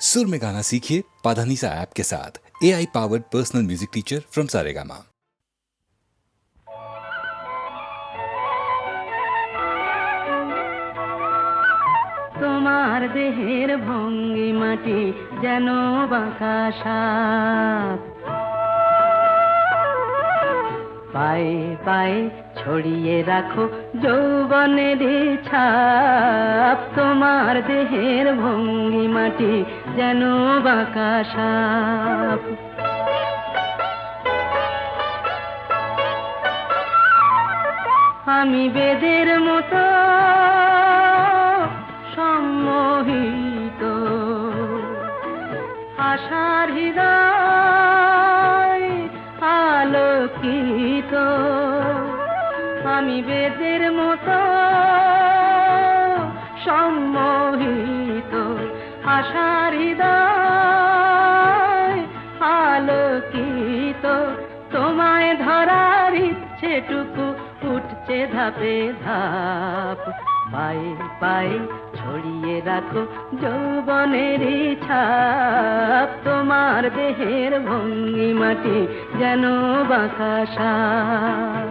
सुर में गाना सीखिए पाधानीसा ऐप के साथ A I powered personal music teacher from Saregama তোমার দেহের ভঙ্গিমাটি যেন বাঁকা সাপ পায়ে পায়ে ছড়িয়ে রাখো যৌবনের ছাপ। তোমার দেহের ভঙ্গিমাটি যেন বাঁকা সাপ। আমি বেদের মতো সম্মোহিত। আশার হৃদয় আমি বেদের মতো সম্মোহিত আশার হৃদয় আলোকিত। তোমায় ধরার ইচ্ছেটুকু উঠছে ধাপে ধাপ। পায়ে পায়ে ছড়িয়ে রাখো যৌবনের ছাপ। তোমার দেহের ভঙ্গিমাটি যেন বাঁকা সাপ।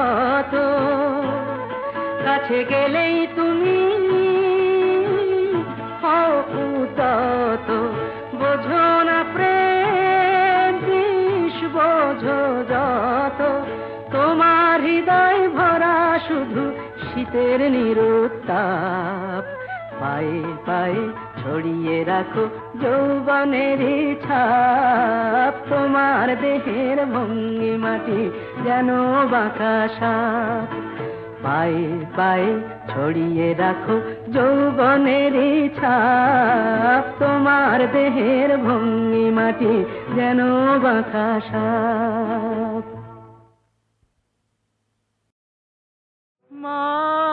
বোঝো কাছে গেলেই তুমি উদাত। বোঝো না প্রেম বোঝো যত। তোমার হৃদয় ভরা শুধু শীতের নিরুত্তাপ। পায়ে পায়ে ছড়িয়ে রাখো যৌবনের ছাপ। তোমার দেহের ভঙ্গি মাটি যেন বাঁকা সাপ পায়ে পায়ে ছড়িয়ে রাখো যৌবনের ছাপ। তোমার দেহের ভঙ্গি মাটি যেন মা মা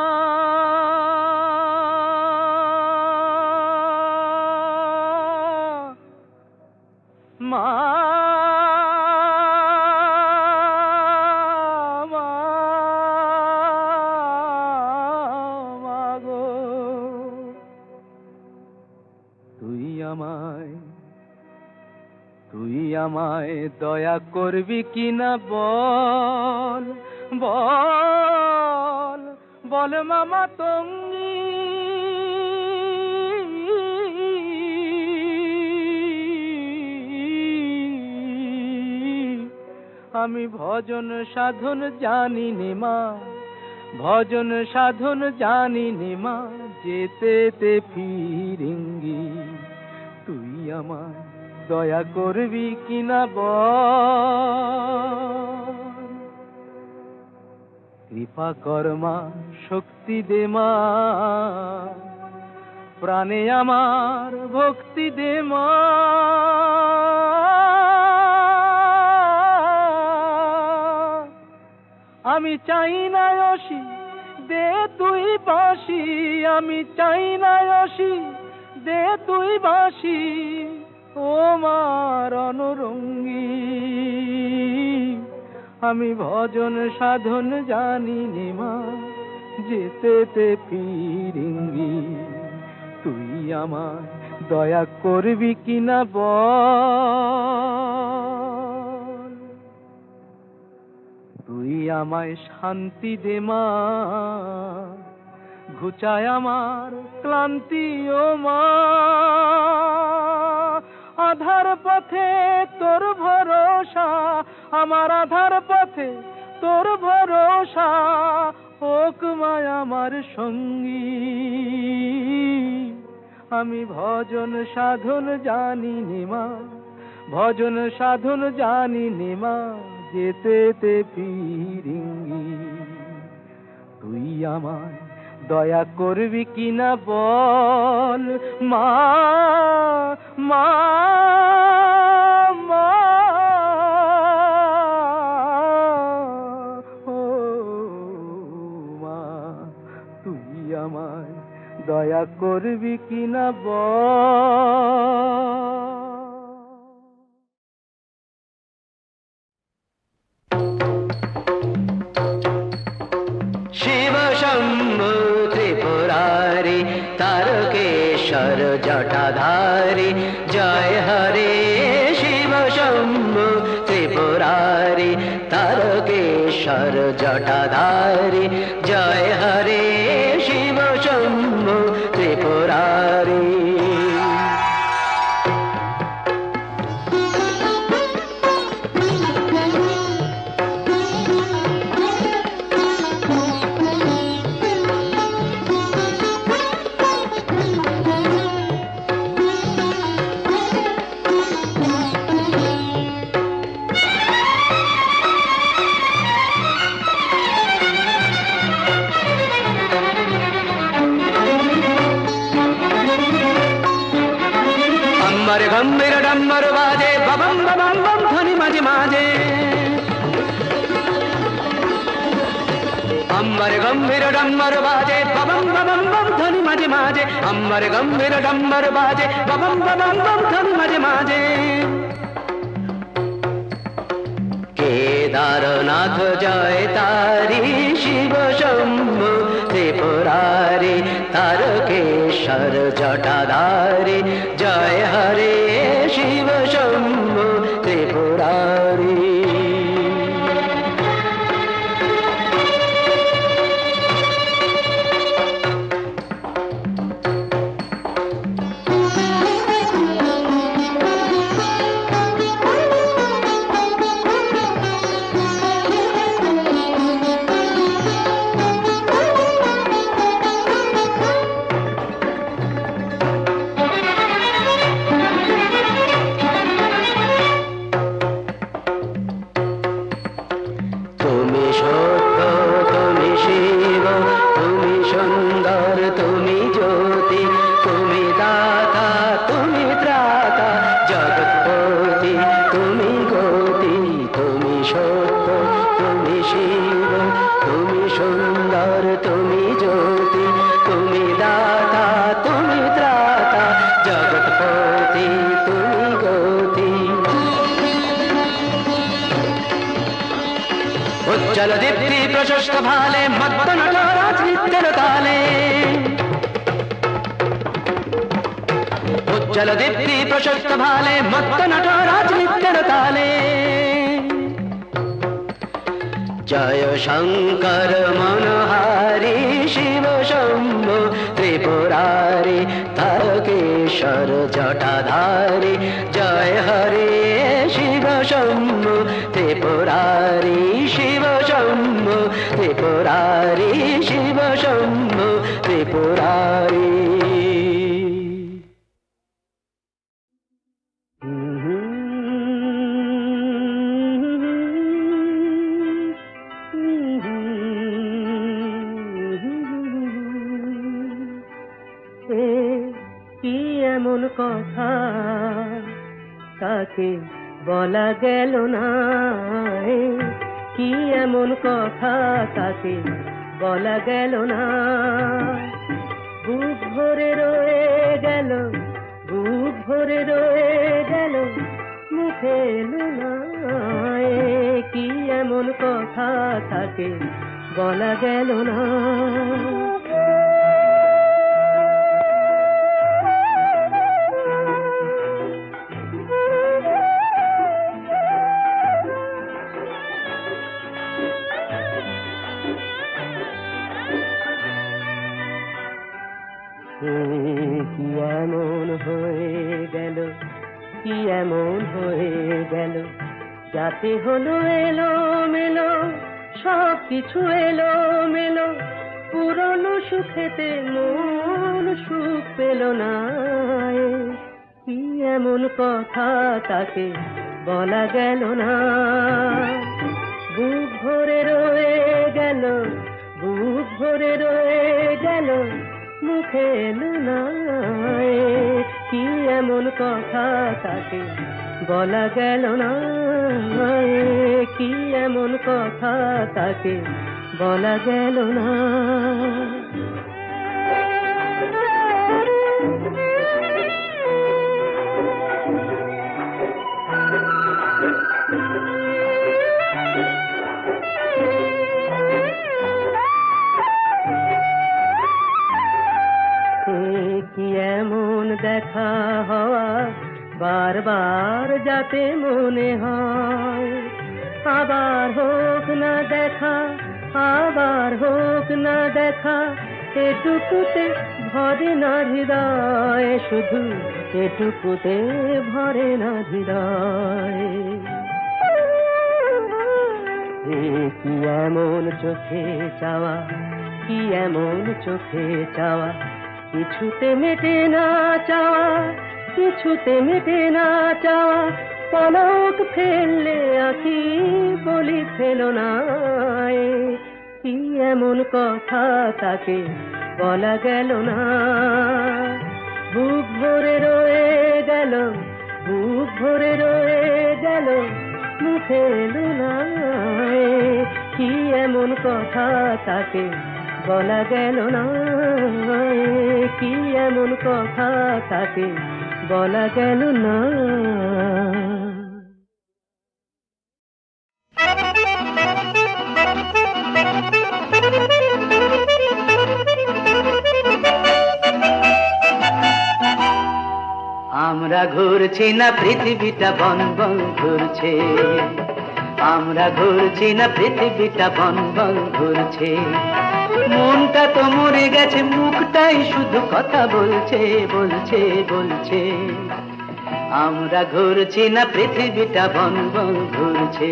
দয়া করবি কিনা বল বল বল মামা তঙ্গি। আমি ভজন সাধন জানি নে মা, ভজন সাধন জানি নে মা, যেতে ফিরিঙ্গি, তুই আমায় দয়া করবি কিনা কৃপা কর্মা শক্তি দে মা। প্রাণে আমার ভক্তি দে মা। আমি চাই না অসি, দে তুই বাঁশি। আমি চাই না অসি, দে তুই বাঁশি। ও মার অনুরঙ্গী। আমি ভজন সাধন জানি নে মা, যেতে ফিরিঙ্গি। তুই আমার দয়া করবি কিনা বল? তুই আমায় শান্তি দে মা, ঘুচায় আমার ক্লান্তি ও মা। আধার পথে তোর ভরসা, আমার আধার পথে তোর ভরসা, হোক মায় আমার সঙ্গী। আমি ভজন সাধন জানি নে মা, ভজন সাধন জানি নিমা যেতে ফিরিঙ্গি। তুই আমায় দয়া করবি কিনা বল মা মা দয়া করবি কিনা বল। জটাধারি জয় হরে শিব শম্ভু ত্রিপুরারি তারকেশ্বর জটাধারি জয় হরে ডম্বর বাজে, বাবম বাবম ಬಂ ಧ್ವನಿ মাঝে মাঝে। ಅಂಬರ গম্ভীর ডম্বর বাজে, বাবম বাবম ಬಂ ಧ್ವನಿ মাঝে মাঝে। কেদারনাথ জয় তারি শিব শম্ভ, ত্রিপুরারি তারকেশ্বর জটাধারি। জয় হরে শিব শম্ভ, ত্রিপুরারি जलदीप्ति प्रशस्त भाले उज्ज्वलदीप्ति प्रशस्तभाले प्रशस्त भाले प्रशस्तभाले मग्ननटाराजनित्यलताले জয় শঙ্কর মনোহারি শিব শম্ভু, ত্রিপুরারি তারকেশ্বর জটাধারি, জয় হরে শিব শম্ভু, ত্রিপুরারি শিব শম্ভু, ত্রিপুরারি শিব শম্ভু, ত্রিপুরারি কি এমন কথা? তাকে বলা গেল না। কি এমন কথা? তাকে বলা গেল না। বুক ভরে রয়ে গেল, বুক ভরে রয়ে গেল, মুখে না কি এমন কথা? তাকে বলা গেল না। কি এমন হয়ে গেল? যাতে হলো এলো মেলো সব কিছু এলো মেলো পুরনো সুখেতে মন সুখ পেল না কি এমন কথা তাকে বলা গেল না? বুক ভরে রয়ে গেল, বুক ভরে রয়ে গেল, মুখে এলো না কি এমন কথা তাকে বলা গেল না? কি এমন কথা তাকে বলা গেল না? কি এমন দেখা হওয়া? বারবার যাতে মনে হয়। আবার হোক না দেখা, আবার হোক না দেখা, এটুকুতে ভরে না হৃদয়, শুধু এটুকুতে ভরে না হৃদয়। কি এমন চোখে চাওয়া, কি এমন চোখে চাওয়া কিছুতে মেটে না চাওয়া কিছুতে মেটে না চাওয়া পলক ফেললে আখি বলি ফেল না কি এমন কথা তাকে বলা গেল না। বুক ভরে রয়ে গেল, বুক ভরে রয়ে গেল, মুখে এলো না কি এমন কথা তাকে বলা গেল না। কি এমন কথা তাকে বলা গেল না। আমরা ঘুরছি না, পৃথিবীটা বন বন ঘুরছে। আমরা ঘুরছি না, পৃথিবীটা বন বন ঘুরছে। মনটা তো মরে গেছে, মুখটাই শুধু কথা বলছে বলছে বলছে। আমরা ঘুরছি না, পৃথিবীটা বন বন ঘুরছে।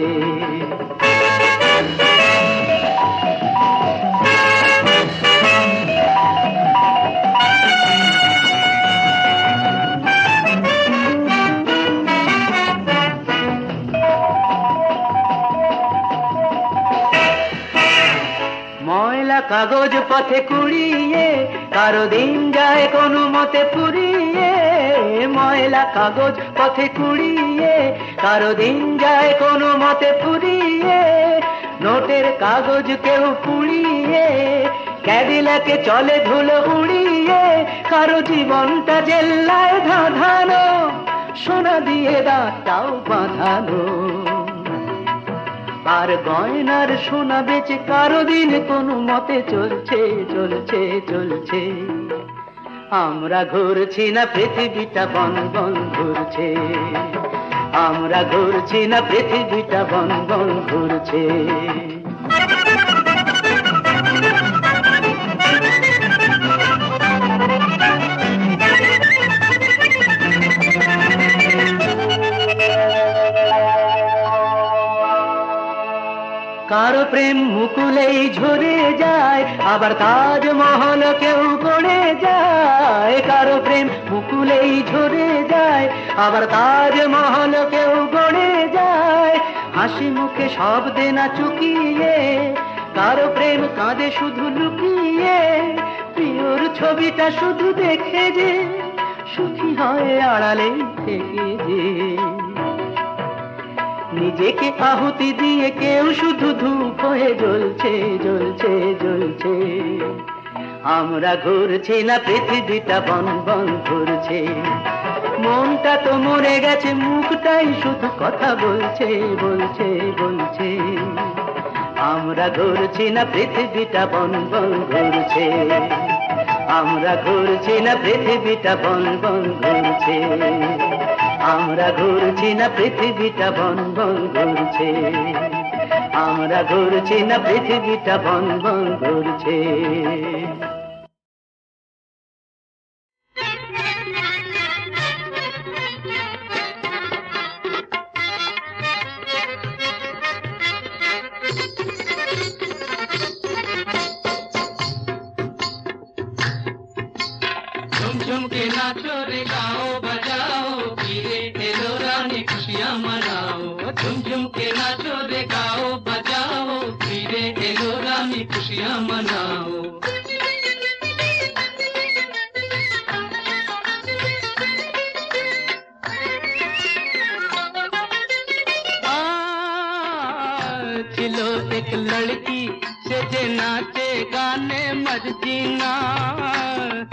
কাগজ পথে কুড়িয়ে কারও দিন যায় কোনো মতে ফুরিয়ে। ময়লা কাগজ পথে কুড়িয়ে কারও দিন যায় কোনো মতে ফুরিয়ে। নোটের কাগজ কেউ পুড়িয়ে, ক্যাডিলাকে চলে ধুলো উড়িয়ে। কারও জীবনটা জেল্লায় ধাঁধানো, সোনা দিয়ে দাঁতটাও বাঁধানো। আর গয়নার সোনা বেচে কারও দিন কোনো মতে চলছে চলছে চলছে। আমরা ঘুরছি না, পৃথিবীটা বন বন ঘুরছে। আমরা ঘুরছি না, পৃথিবীটা বন বন ঘুরছে। আবার তাজমহল কেউ গড়ে যায়, কারও প্রেম মুকুলেই ঝরে যায়। আবার তাজমহল কেউ গড়ে যায়, হাসি মুখে সব দেনা চুকিয়ে, কারও প্রেম কাঁদে শুধু লুকিয়ে। প্রিয়র ছবিটা শুধু দেখে যে, সুখী হয় আড়ালেই থেকে যে। নিজেকে আহুতি দিয়ে কেউ শুধু ধূপ হয়ে জ্বলছে জ্বলছে জ্বলছে। আমরা ঘুরছি না, পৃথিবীটা বন বন ঘুরছে। মনটা তো মরে গেছে, মুখটাই শুধু কথা বলছে বলছে বলছে। আমরা ঘুরছি না, পৃথিবীটা বন বন ঘুরছে। আমরা ঘুরছি না, পৃথিবীটা বন বন ঘুরছে। আমরা ঘুরছি না পৃথিবীটা বন বন ঘুরছে। আমরা ঘুরছি না পৃথিবীটা বন বন ঘুরছে। लड़की से जे नाचे गाने मर्जीना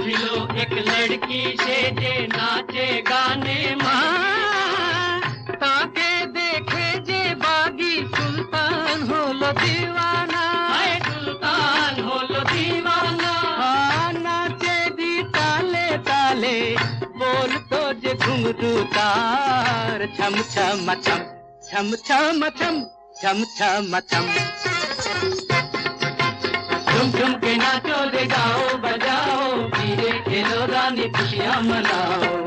मिलो एक लड़की से जे नाचे गाने ताके देखे जे बागी सुल्तान हो लो दीवाना सुल्तान हो लो दीवाना हाँ, नाचे दी ताले ताले बोल तो जे घुंगरू तार। छम छम छम छम छम छम छम छम छम। झुम झुम के नाचो रे गाओ, बजाओ पीरे खेलो, रानी खुशियाँ मनाओ।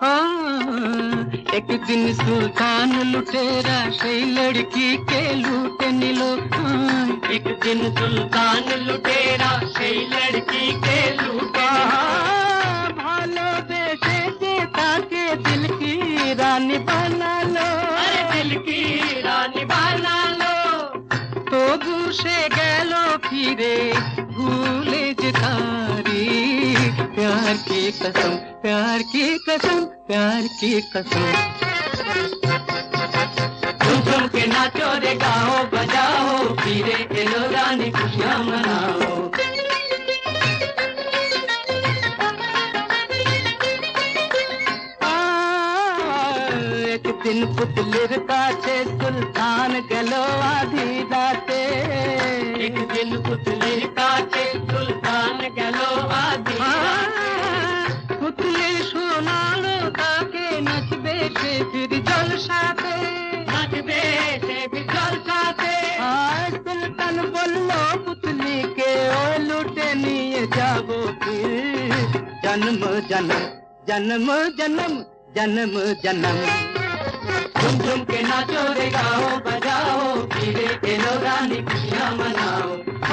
हाँ, एक दिन सुल्तान लुटेरा से लड़की के लूटने लो हाँ, एक दिन सुल्तान लुटेरा से लड़की के लूट সে গেল ফিরে ভুলে যে তারি प्यार की कसम प्यार की कसम प्यार की कसम झुम झुम के नाचो रे गाओ बजाओ फिरे एलो रानी खुशियाँ मनाओ এক দিন পুতলির কাছে সুলতান গেল আধি রাতে এক দিন পুতলির কাছে সুলতান গেল আধি পুতলি শোনালো তাকে নাচবে সে ফির জলসাতে নাচবে সে ফির জলসাতে আর সুলতান বলল পুতলিকে ও লুটে নিয়ে যাবো ফির জন্ম জন্ম जन्म जन्म जन्म जन्म झुम झुम के नाचो रे गाओ बजाओ फिरे एलो रानी खुशियाँ मनाओ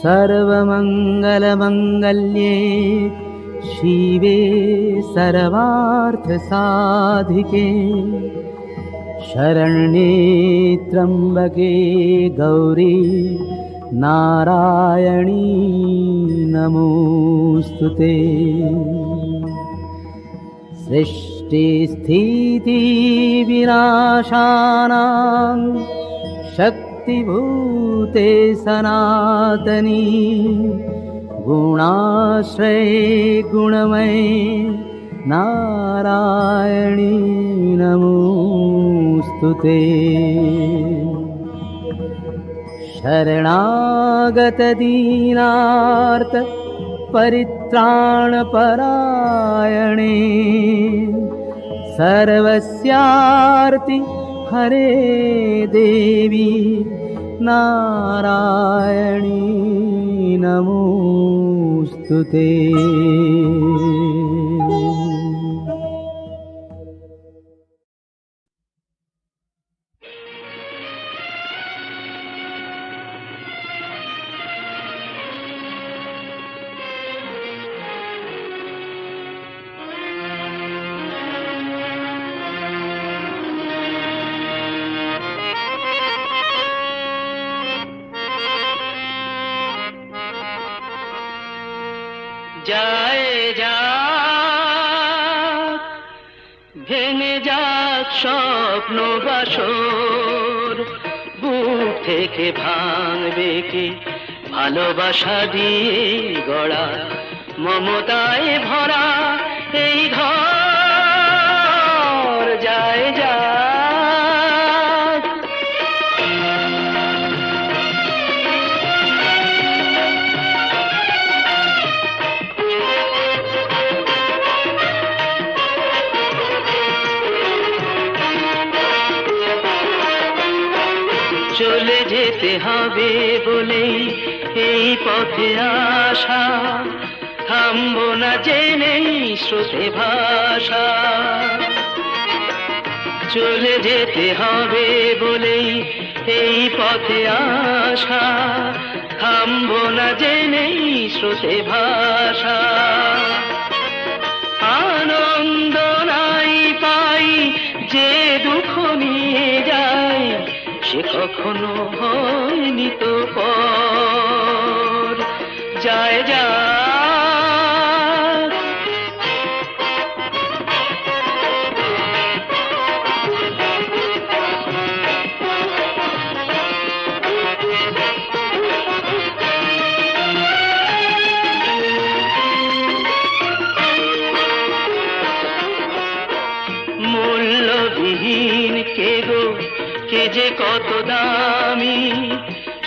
सर्वमङ्गलमङ्गल्ये शिवे सर्वार्थसाधिके शरण्ये त्र्यम्बके गौरी नारायणी नमोऽस्तु ते। सृष्टिस्थितिविनाशानां शक्तिभूते सनातनी। गुणाश्रये गुणमये नारायणी नमोऽस्तु ते। शरणागतदीनार्थ परित्राणपरायणे। सर्वस्यार्ति हरे देवी नारायणी नमोऽस्तु ते স্বপ্ন বাসর। বুক থেকে ভাঙবে কি? ভালোবাসা দিয়ে গড়া মমতায় ভরা এই ঘর। যায় যাক হবে বলেই এই পথে আসা। থামবো না জেনেই স্রোতে ভাষা চলে যেতে হবে বলেই এই পথে আসা। থামবো না জেনেই স্রোতে ভাষা কখনো হয়নি তো পর। যায় যায়।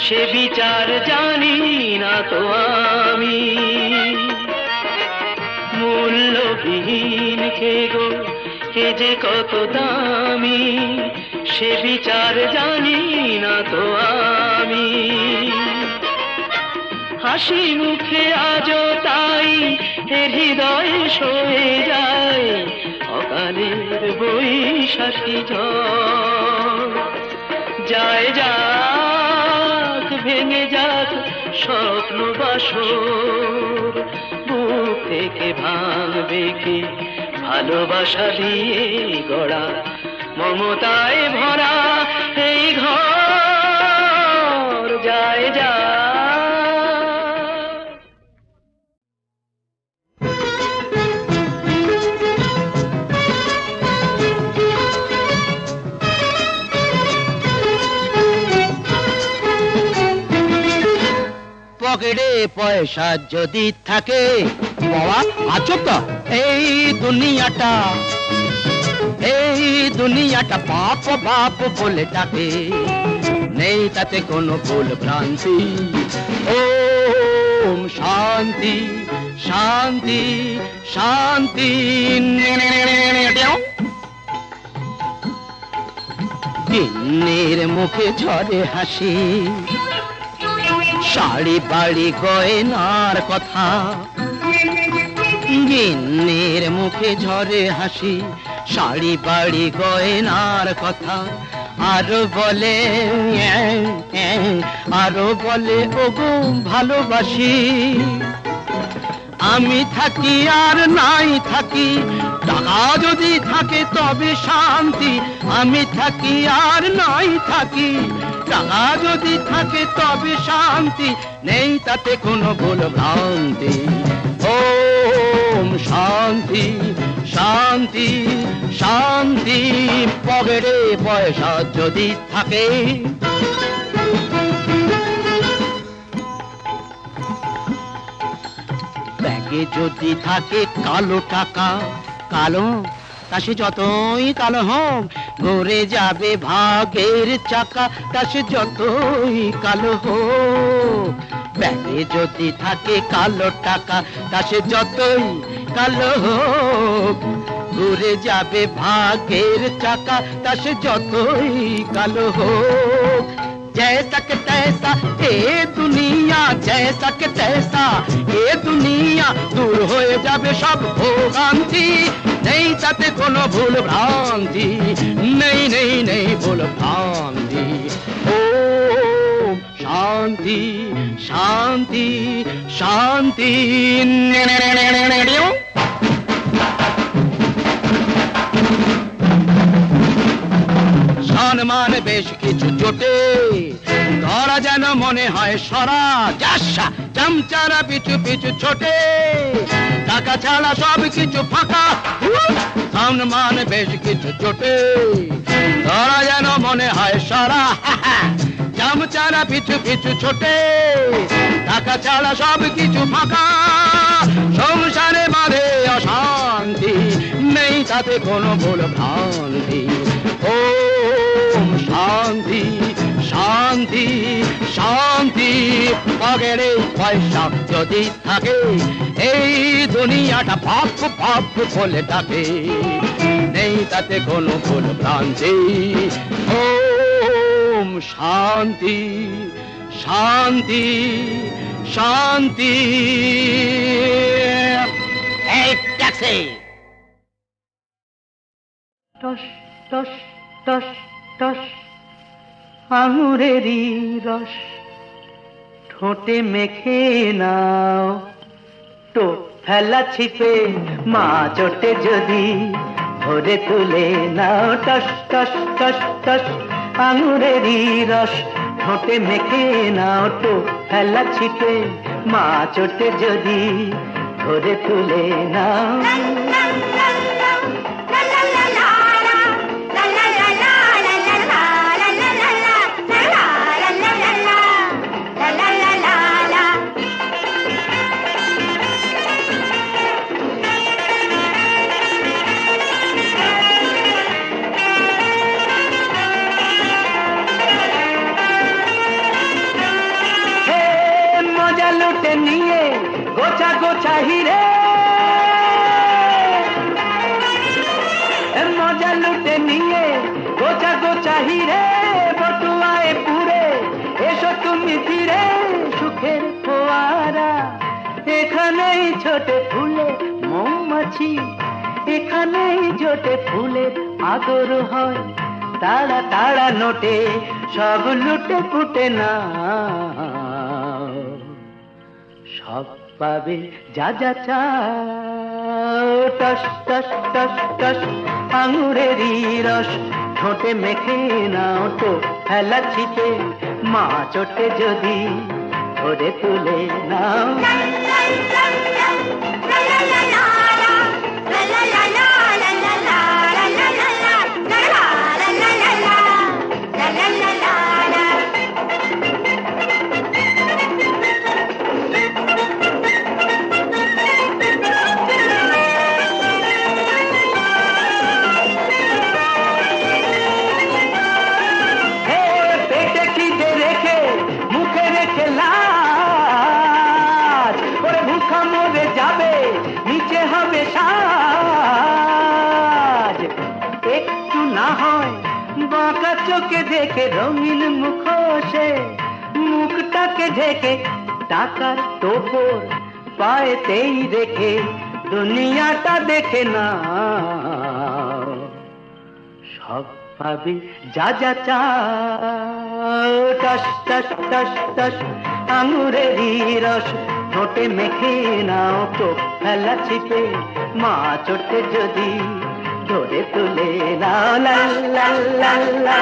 সে বিচার জানি না তো আমি। মূল্যবিহীন কে গো, কে যে কত দামি, সে বিচার জানি না তো আমি। হাসি মুখে আজ তাই এর হৃদয় সয়ে যায়, অকালের বৈশাখী যায় ভেঙে যাক স্বপ্ন বাসর, বুক থেকে ভাঙবে কি? ভালোবাসা দিয়ে গড়া, মমতায় ভরা এই ঘর যায় যায়। পকেটে পয়সা যদি থাকে বাবা এই দুনিয়াটা এই দুনিয়াটা বাপ বাপ বলে ডাকে নেই তাতে কোনো ভুল ভ্রান্তি ওম শান্তি শান্তি শান্তি গিন্নির মুখে ঝরে হাসি শাড়ি বাড়ি গয়নার কথা। গিন্নির মুখে ঝরে হাসি, শাড়ি বাড়ি গয়নার কথা। আরও বলে আরও বলে, ওগো, ভালোবাসি। আমি থাকি আর নাই থাকি, টাকা যদি থাকে তবে শান্তি। আমি থাকি আর নাই থাকি টাকা যদি থাকে তবে শান্তি, নেই তাতে কোনো ভুল ভ্রান্তি। ওম শান্তি শান্তি শান্তি, পকেটে পয়সা যদি থাকে। ব্যাগে যদি থাকে কালো টাকা, কালো তা সে যতই কালো হোক, ঘুরে যাবে ভাগের চাকা তা সে যতই কালো হোক। ব্যাগে যদি থাকে কালো টাকা তা সে যতই কালো হোক। ঘুরে যাবে ভাগের চাকা তা সে যতই কালো হোক। जैसा के तैसा ए दुनिया जैसा के तैसा এ দুনিয়া দূর হয়ে যাবে সব ভোগান্তি নেই তাতে কোনো ভুল ভ্রান্তি নেই নেই নেই ভুল ভ্রান্তি ও শান্তি শান্তি শান্তি সম্মান বেশ কিছু জোটে। ধরা যেন মনে হয় সরা, যাসা, চামচারা পিছু পিছু ছোটে। টাকা ছাড়া সব কিছু ফাঁকা বেশ কিছু জোটে। ধরা যেন মনে হয় সরা চামচারা পিছু পিছু ছোটে। টাকা ছাড়া সব কিছু ফাঁকা, সংসারে বাঁধে অশান্তি, নেই তাতে কোনো ভুল ভ্রান্তি। ওম শান্তি শান্তি শান্তি। পকেটে পয়সা যদি থাকে, এই দুনিয়াটা পাপ পাপ বলে ডাকে। নেই তাতে কোনো ভুল ভ্রান্তি। ওম শান্তি শান্তি শান্তি। এই ট্যাক্সি। টস টস টস টস। আঙুরেরই রস। ঠোঁটে মেখে নাও। তো ফেলা ছিপে, মা চোটে যদি ভরে তুলে নাও। টস টস টস টস, আঙুরেরই রস। ঠোঁটে মেখে নাও তো ফেলা ছিপে, মা চোটে যদি ভরে তুলে নাও। নোটে সব লুটে ফুটে না। সব পাবে যা যা টস টস টস টস আঙুরেরই রস। ঠোঁটে মেখে নাও তো ফেলা ছিপে মা চোটে যদি ধরে তুলে নাও। দেখে রঙিন মুখোশে, মুখটাকে ঢেকে টাকার টোপর পায়েতেই রেখে দুনিয়াটা দেখে না সব পাবি, যা যা টস টস টস টস আঙুরেরই রস ঠোঁটে মেখে নাও তো ফেলা ছিপে, মা চোটে যদি దొరెతులే లా లా లా లా లా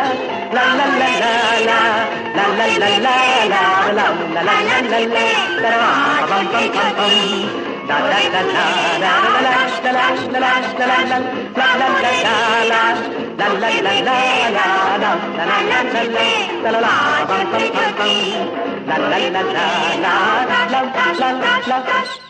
లా లా లా la la la la la